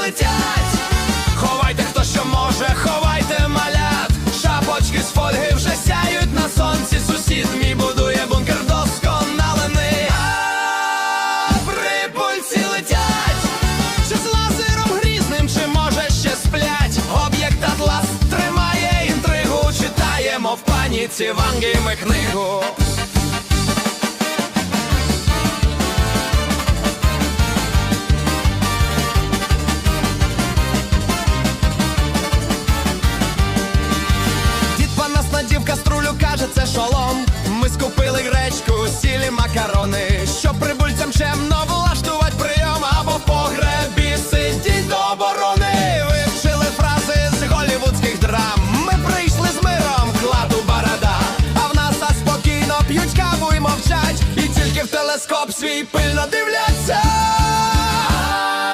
летять. Ховайте хто що може, ховайте малят. Шапочки з фольги вже сяють на сонці. Сусід мій будує бункер досконалений. А прибульці летять. Чи з лазером грізним, чи може ще сплять? Об'єкт Атлас тримає інтригу. Читаємо в паніці Ванги книгу. Шолом. Ми скупили гречку, сілі макарони, щоб прибульцям чемно влаштувати прийом або в погребі сидіть до оборони. Вивчили фрази з голівудських драм. Ми прийшли з миром, кладу барада. А в нас а спокійно п'ють каву і мовчать. І тільки в телескоп свій пильно дивляться.